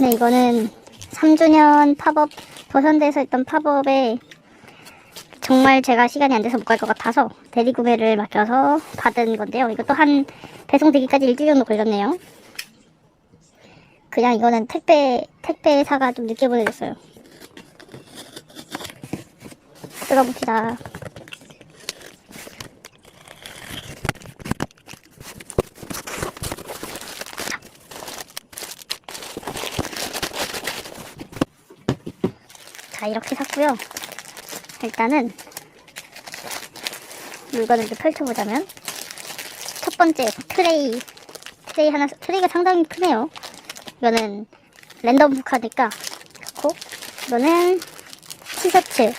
네, 이거는 3주년 팝업, 도선대에서 했던 팝업에 정말 제가 시간이 안 돼서 못 갈 것 같아서 대리 구매를 맡겨서 받은 건데요. 이것도 한 배송되기까지 일주일 정도 걸렸네요. 그냥 이거는 택배, 택배사가 좀 늦게 보내줬어요. 들어봅시다. 이렇게 샀고요. 일단은 물건을 이렇게 펼쳐보자면 첫 번째 트레이 트레이 하나 트레이가 상당히 크네요. 이거는 랜덤 북하니까 좋고 이거는 티셔츠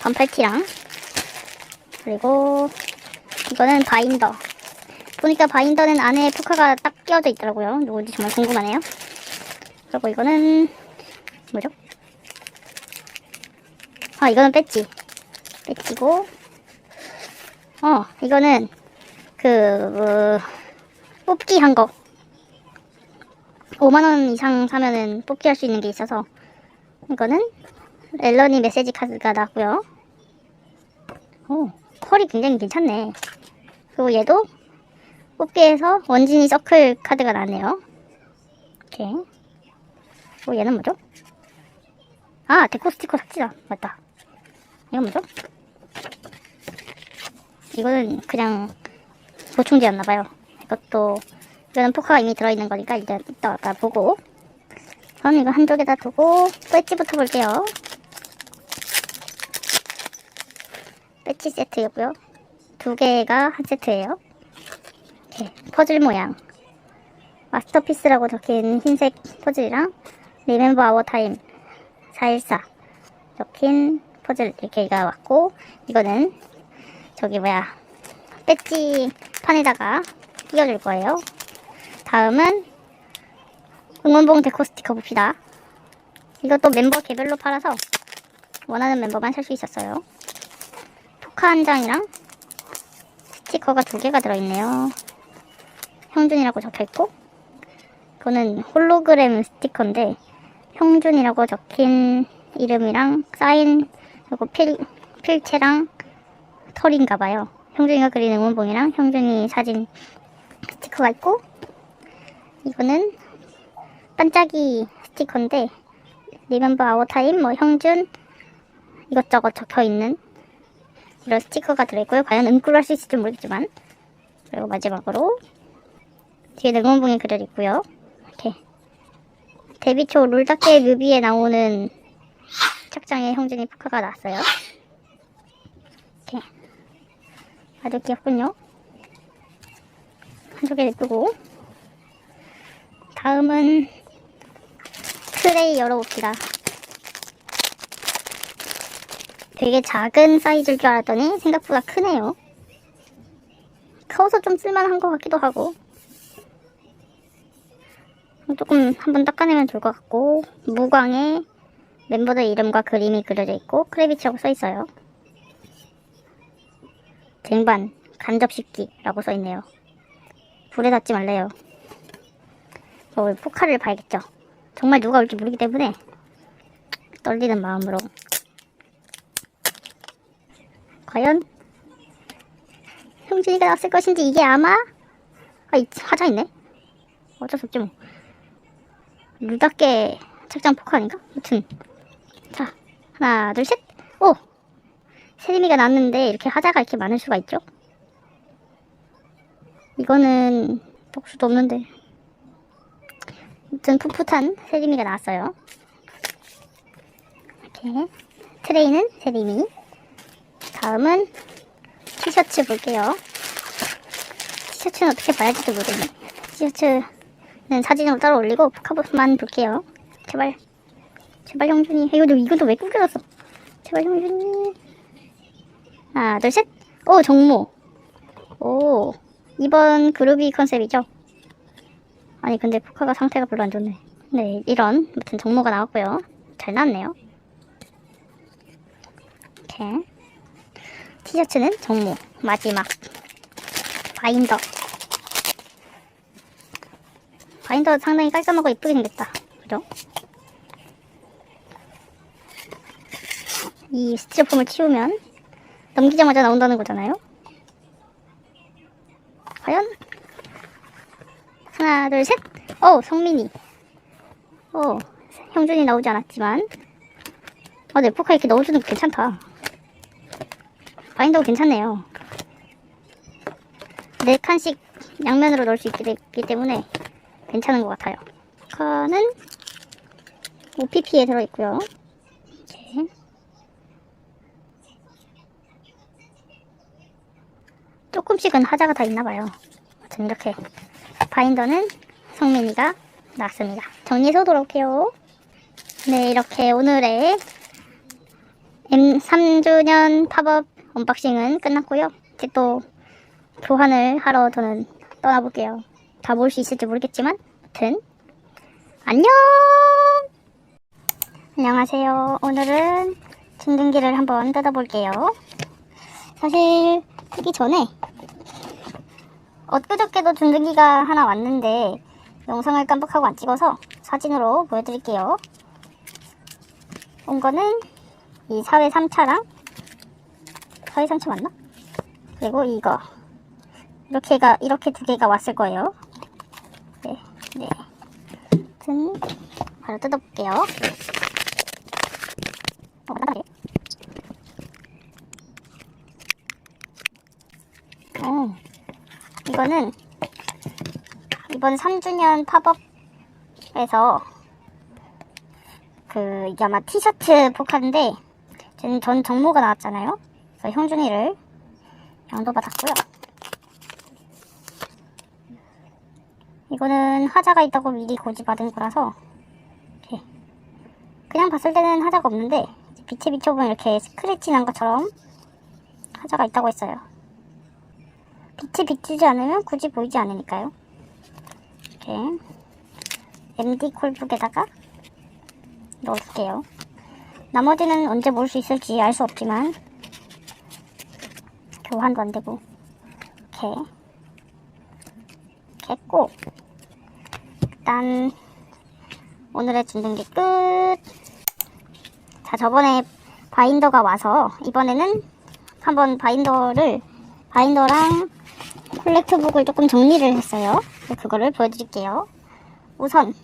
반팔티랑 그리고 이거는 바인더 보니까 바인더는 안에 포카가 딱 끼워져 있더라고요. 누군지 정말 궁금하네요. 그리고 이거는 뭐죠? 아 이거는 배지. 배지고. 어 이거는 그 어, 뽑기 한 거. 5만원 이상 사면은 뽑기 할 수 있는 게 있어서 이거는 앨런이 메시지 카드가 나왔고요. 오 컬이 굉장히 괜찮네. 그리고 얘도 뽑기에서 원진이 서클 카드가 나왔네요. 이렇게 그리고 얘는 뭐죠? 아 데코 스티커 삭제다. 맞다 이건 뭐죠? 이거는 그냥 보충제였나봐요. 이것도, 이거는 포카가 이미 들어있는 거니까 일단 이따가 보고. 저는 이거 한쪽에다 두고, 배지부터 볼게요. 배지 세트이고요. 두 개가 한 세트예요. 이렇게 퍼즐 모양. 마스터피스라고 적힌 흰색 퍼즐이랑 리멤버 아워 타임 414 적힌 퍼즐 이렇게가 왔고 이거는 저기 뭐야 배지 판에다가 끼워줄 거예요. 다음은 응원봉 데코 스티커 봅시다. 이것도 멤버 개별로 팔아서 원하는 멤버만 살 수 있었어요. 포카 한 장이랑 스티커가 두 개가 들어있네요. 형준이라고 적혀있고 그거는 홀로그램 스티커인데 형준이라고 적힌 이름이랑 사인 그리고 필, 필체랑 털인가봐요. 형준이가 그린 응원봉이랑 형준이 사진 스티커가 있고 이거는 반짝이 스티커인데 리멤버 아워 타임 뭐 형준 이것저것 적혀있는 이런 스티커가 들어있고요. 과연 은꾸를 할 수 있을지 모르겠지만 그리고 마지막으로 뒤에 응원봉이 그려 있고요. 이렇게 데뷔 초 롤다케 뮤비에 나오는 착장의 형준이 포카가 나왔어요. 이렇게 아주 귀엽군요. 한쪽에 냅두고 다음은 트레이 열어봅시다. 되게 작은 사이즈일 줄 알았더니 생각보다 크네요. 커서 좀 쓸만한 것 같기도 하고 조금 한번 닦아내면 좋을 것 같고 무광에 멤버들 이름과 그림이 그려져 있고 크레비치라고 써있어요. 쟁반 간접 씹기라고 써있네요. 불에 닿지 말래요. 저 포카를 봐야겠죠. 정말 누가 올지 모르기 때문에 떨리는 마음으로 과연 형준이가 나왔을 것인지 이게 아마 아, 이 화자 있네. 어쩔 수 없지 뭐. 루답게 책장 포카 아닌가? 아무튼 자 하나 둘 셋. 오 세림이가 났는데 이렇게 하자가 이렇게 많을 수가 있죠? 이거는 복수도 없는데 아무튼 풋풋한 세림이가 나왔어요. 이렇게 트레이는 세림이 다음은 티셔츠 볼게요. 티셔츠는 어떻게 봐야지도 모르겠네. 티셔츠는 사진으로 따로 올리고 포카봇만 볼게요. 제발 제발 형준이 이거 이것도 왜 구겨졌어? 제발 형준이 하나 둘 셋. 오 정모. 오 이번 그루비 컨셉이죠. 아니 근데 포카가 상태가 별로 안 좋네. 네 이런 무튼 정모가 나왔고요. 잘 나왔네요. 이렇게 티셔츠는 정모 마지막 바인더 바인더 상당히 깔끔하고 이쁘게 생겼다. 그죠? 이 스티로폼을 치우면 넘기자마자 나온다는 거잖아요? 과연? 하나, 둘, 셋! 어, 성민이. 어, 형준이 나오지 않았지만. 아, 네, 포카 이렇게 넣어주는 거 괜찮다. 바인더가 괜찮네요. 네 칸씩 양면으로 넣을 수 있기, 있기 때문에 괜찮은 것 같아요. 포카는 OPP에 들어있고요. 이렇게. 조금씩은 하자가 다 있나봐요. 아무튼 이렇게 바인더는 성민이가 나왔습니다. 정리해서 돌아올게요. 네, 이렇게 오늘의 M 3주년 팝업 언박싱은 끝났고요. 이제 또 교환을 하러 저는 떠나볼게요. 다 모을 수 있을지 모르겠지만, 아무튼 안녕! 안녕하세요. 오늘은 중등기를 한번 뜯어볼게요. 사실 뜨기 전에 엊그저께도 중등기가 하나 왔는데 영상을 깜빡하고 안 찍어서 사진으로 보여드릴게요. 온 거는 이 사회 3차랑 사회 3차 맞나? 그리고 이거 이렇게가 이렇게 두 개가 왔을 거예요. 네, 네. 아무튼 바로 뜯어볼게요. 어, 나가네. 어, 이거는 이번 3주년 팝업에서 그 이게 아마 티셔츠 포카인데 전, 전 정모가 나왔잖아요. 그래서 형준이를 양도받았고요. 이거는 하자가 있다고 미리 고지받은 거라서 이렇게 그냥 봤을 때는 하자가 없는데 빛에 비춰보면 이렇게 스크래치 난 것처럼 하자가 있다고 했어요. 빛에 비추지 않으면 굳이 보이지 않으니까요. 이렇게 MD 콜북에다가 넣어줄게요. 나머지는 언제 모을 수 있을지 알 수 없지만 교환도 안 되고 이렇게 이렇게 했고 일단 오늘의 준등기 끝. 자 저번에 바인더가 와서 이번에는 한번 바인더를 바인더랑 콜렉트북을 조금 정리를 했어요. 그거를 보여드릴게요. 우선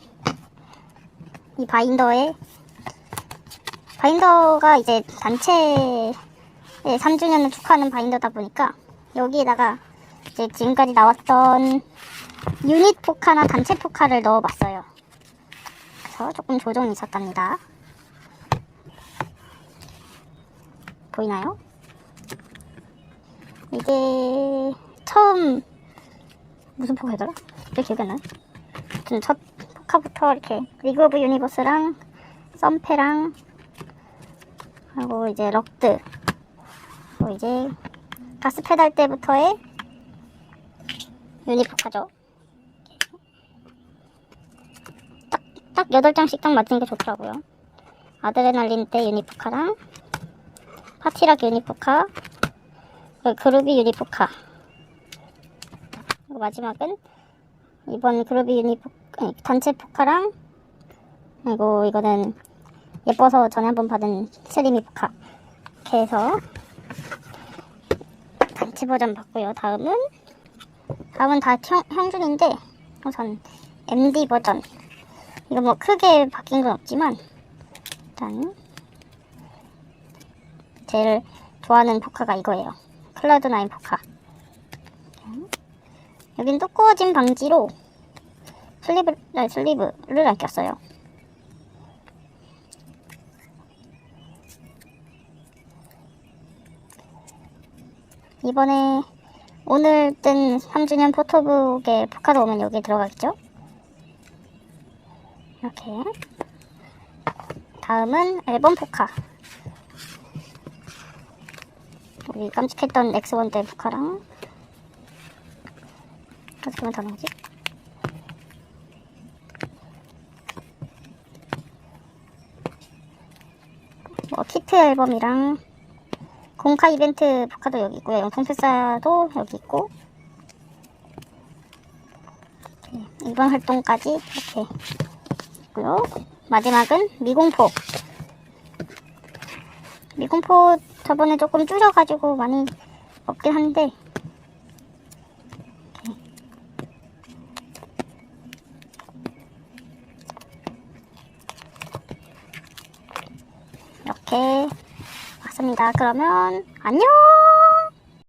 이 바인더에 바인더가 이제 단체의 3주년을 축하하는 바인더다 보니까 여기에다가 이제 지금까지 나왔던 유닛 포카나 단체 포카를 넣어봤어요. 그래서 조금 조정이 있었답니다. 보이나요? 이게 처음 무슨 포카더라? 왜 기억이 안 나요? 아무튼 첫 포카부터 이렇게 리그 오브 유니버스랑 썸페랑 하고 이제 럭드 그리고 이제 가스 페달 때부터의 유니 포카죠. 딱, 딱 8장씩 딱 맞는 게 좋더라고요. 아드레날린 때 유니 포카랑 파티락 유니 포카 그 그루비 유니 포카 그리고 마지막은 이번 그루비 유니 포 아니, 단체 포카랑 그리고 이거는 예뻐서 전에 한번 받은 스리미 포카 이렇게 해서 단체 버전 받고요. 다음은 다음은 다 형, 형준인데 우선 MD 버전 이거 뭐 크게 바뀐 건 없지만 일단 제일 좋아하는 포카가 이거예요. 클라우드9 포카 여긴 두꺼워진 방지로 슬리브, 아, 슬리브를 안 꼈어요. 이번에 오늘 뜬 3주년 포토북에 포카도 오면 여기 들어가겠죠? 이렇게 다음은 앨범 포카 우리 깜찍했던 X1 때 포카랑 어떻게 하면 다 나오지? 뭐 키트 앨범이랑 공카 이벤트 포카도 여기 있고요. 영통 필사도 여기 있고 이렇게 이번 활동까지 이렇게 있고요. 마지막은 미공포. 미공포 저번에 조금 줄여가지고 많이 없긴 한데 그러면 안녕!